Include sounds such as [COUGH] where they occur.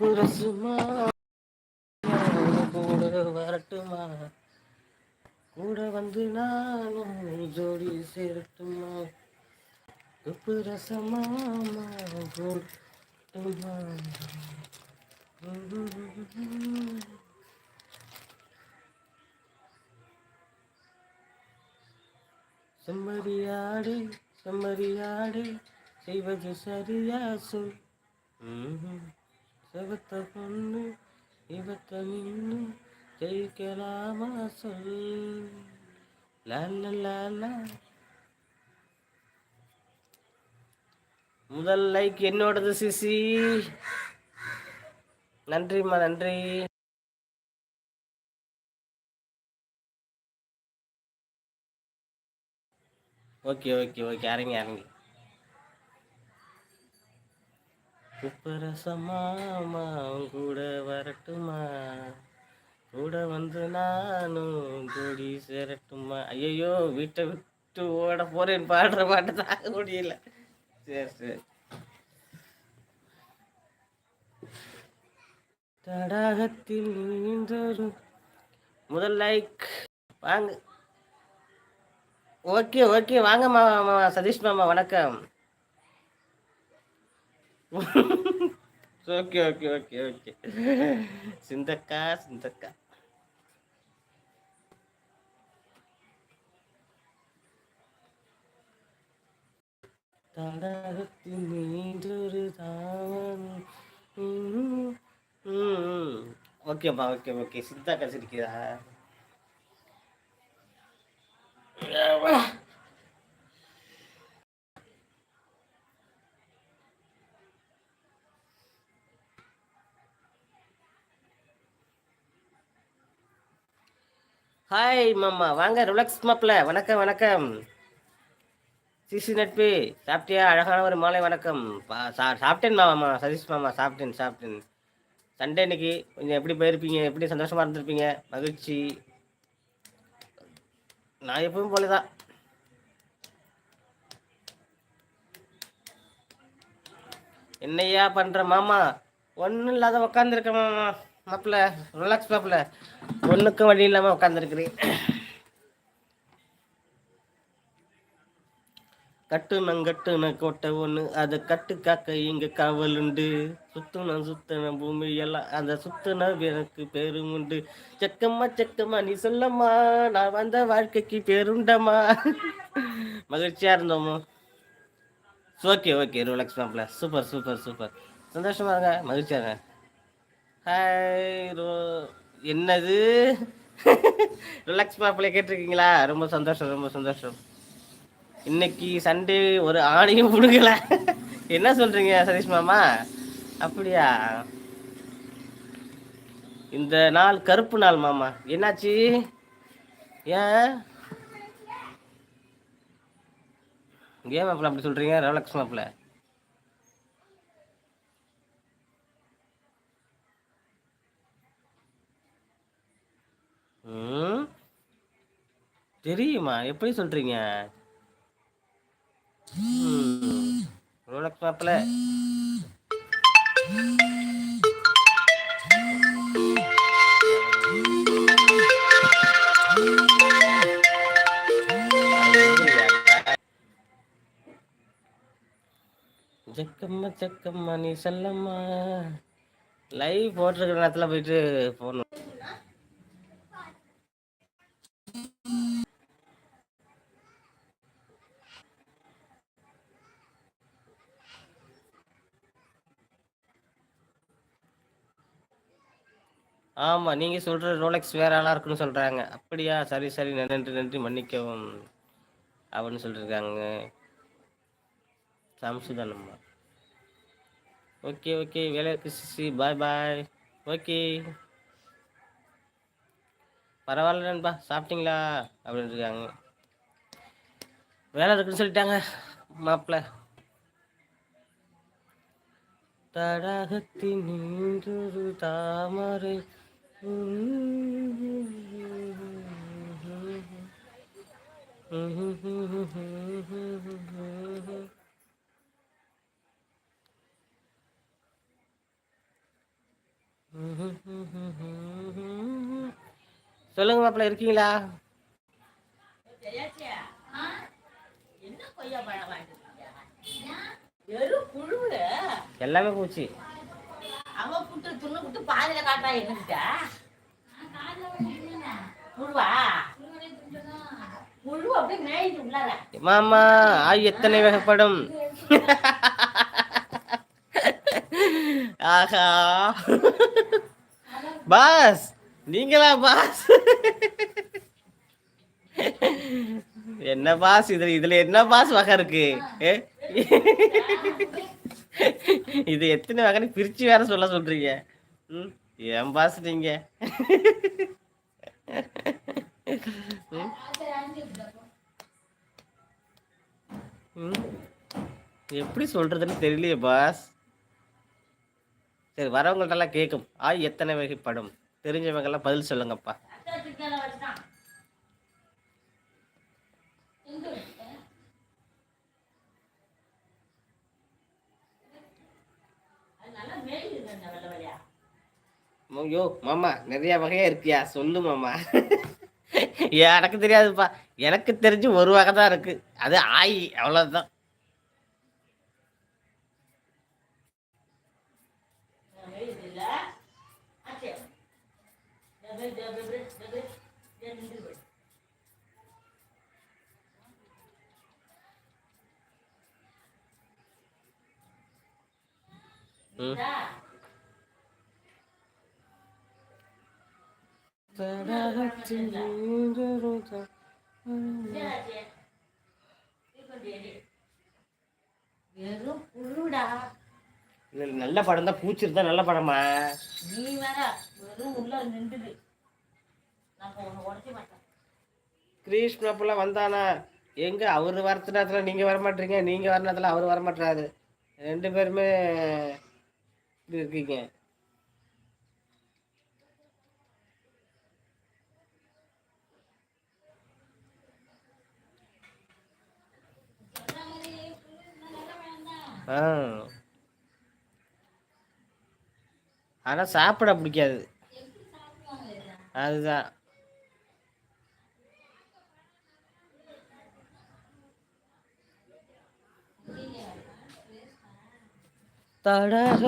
புரசுமா? கூட வரட்டுமா? கூட வந்து நானும் ஜோடி சேரட்டுமா? புரசமா? போட்டுமா? செம்மறியாடு செம்மறியாடு செய்வது சரியா சொல். ம்ஹும். செவத்த பொண்ணு இவத்த நின்னு ஜெயிக்கலாமா சொல். முதல் லைக் என்னோடது சிசி. நன்றிம்மா நன்றி. Okay okay okay. இறங்கி இறங்கி. உப்பரசமா கூட வரட்டுமா? கூட வந்து நானும் கூடி சேரட்டுமா? ஐயோ வீட்டை விட்டு ஓட போறேன் பாடுற பாட்டு தாங்க முடியல. சரி சரி. தடாகத்தில் நீந்தோறும் முதல் லைக். வாங்க. Okay okay. வாங்க மாமா சதீஷ் மாமா வணக்கம். ஓகே ஓகே ஓகே ஓகே சிந்தக்கா சிந்தக்கா தடாகத்தில் நீண்டொரு தாவணி ம், ம். ஓகேப்பா ஓகே ஓகே சிந்தாக்கா சிரிக்கிறா ஹாய் மாமா. வாங்க ரிலாக்ஸ் மாப்பிள வணக்கம் வணக்கம். சிசி நட்பு சாப்பிட்டியா? அழகான ஒரு மாலை வணக்கம். பா- சா- சாப்பிட்டேன் மாமா. சதீஷ் மாமா சாப்பிட்டேன் சாப்பிட்டேன். சண்டே இன்னைக்கு கொஞ்சம் எப்படி போயிருப்பீங்க? எப்படி சந்தோஷமா இருந்திருப்பீங்க? மகிழ்ச்சி. நான் எப்பவும் போலதான். என்னையா பண்ற மாமா? ஒன்றும் இல்லாத உக்காந்துருக்க மாமா. மாப்பிள்ள ரிலாக்ஸ் மாப்பிள்ள. ஒன்றுக்கும் வழி இல்லாமல் உட்காந்துருக்குறேன் கட்டு நங்கட்டுன கோட்டை ஒன்று அதை கட்டு காக்க இங்க காவல் உண்டு. சுத்துன சுத்தன பூமி எல்லாம் அந்த சுத்துன எனக்கு பேரும் உண்டு. செக்கம்மா செக்கம்மா நீ சொல்லம்மா நான் வந்த வாழ்க்கைக்கு பேருண்டம்மா. மகிழ்ச்சியா இருந்தோமோ? ஓகே ஓகே ரிலாக்ஸ் மாப்பிள்ள. Super super super. சந்தோஷமா இருங்க மகிழ்ச்சியா இருங்க. ஹாய் ரோ என்னது? ரிலாக்ஸ் மாப்பிள்ளைய கேட்டிருக்கீங்களா? ரொம்ப சந்தோஷம் ரொம்ப சந்தோஷம். இன்னைக்கு சண்டே ஒரு ஆணையும் கொடுக்கல என்ன சொல்றீங்க சதீஷ் மாமா? அப்படியா? இந்த நாள் கருப்பு நாள் மாமா. என்னாச்சு? ஏன்? ஏன் மாப்பிள்ள அப்படி சொல்றீங்க ரிலாக்ஸ் மாப்பிள்ள? ம்? தெரியுமா? எப்படி சொல்றீங்க? ம். ரோலக்ஸ் மாப்பிள்ள ஜக்கம்மா ஜக்கம்மா நீ சொல்லம்மா. லைவ் போட்டிருக்கிற நேரத்தில் போயிட்டு போகணும். ஆமா நீங்க சொல்ற ரோலெக்ஸ் வேற ஆளா இருக்குன்னு சொல்றாங்க. அப்படியா? சரி சரி நன்றி நன்றி மன்னிக்கவும். அப்படின்னு சொல்லிருக்காங்க. சம்சுதானம்மா ஓகே ஓகே. வேலை சிசி பாய் பாய் ஓகே. பரவாயில்ல நண்பா. சாப்பிட்டீங்களா? அப்படின்னு இருக்காங்க. வேலை இருக்குன்னு சொல்லிட்டாங்க மாப்பிள்ள. தடாகத்தின் நீண்டொரு தாமரை சொல்லுங்க மாப்பிள்ள இருக்கீங்களா? எல்லாமே போச்சு. குட்டு துண்ணு குட்டு பாதியில காட்டா என்னகிட்ட புழுவா புழு அப்படியே மேய்ந்து உள்ளார. மாமா ஆய் எத்தனை வகைப்படும்? ஆஹா. பாஸ் நீங்களா பாஸ்? என்ன பாஸ்? இதுல இதுல என்ன பாஸ் வகை இருக்கு? இது எத்தனை வகைன்னு பிரிச்சு வேற சொல்ல சொல்றீங்க. ம்? ஏன் பாஸ் நீங்க? எப்படி சொல்றதுன்னு தெரியலையே பாஸ். சரி வரவங்கள்ட்டெல்லாம் கேட்கும். ஆய் எத்தனை வகைப்படும்? தெரிஞ்சவங்கெல்லாம் பதில் சொல்லுங்கப்பா வச்சுட்டான் அது நல்லா மேய்ந்து அந்த வெள்ளை வெள்ளையா ஐயோ மாமா நிறைய வகையா இருக்கியா? சொல்லு மாமா. [LAUGHS] எனக்கு தெரியாதுப்பா. எனக்கு தெரிஞ்சு ஒரு வகை தான் இருக்கு. அது ஆய் அவ்வளவுதான். ம். நல்ல படம் தான் பூச்சிருந்தா நல்ல படமா? நீ வேற வெறும் உள்ள நின்றுது கிரீஷ் அப்பெல்லாம் வந்தானா? எங்க? அவரு வரத்து நேரத்தில் நீங்க வர மாட்டீங்க. நீங்க வர நேரத்தில் அவர் வர மாட்டாரு ரெண்டு பேருமே இருக்கீங்க. ஆனால் ஆனா சாப்பிட பிடிக்காது. அதுதான். தடாக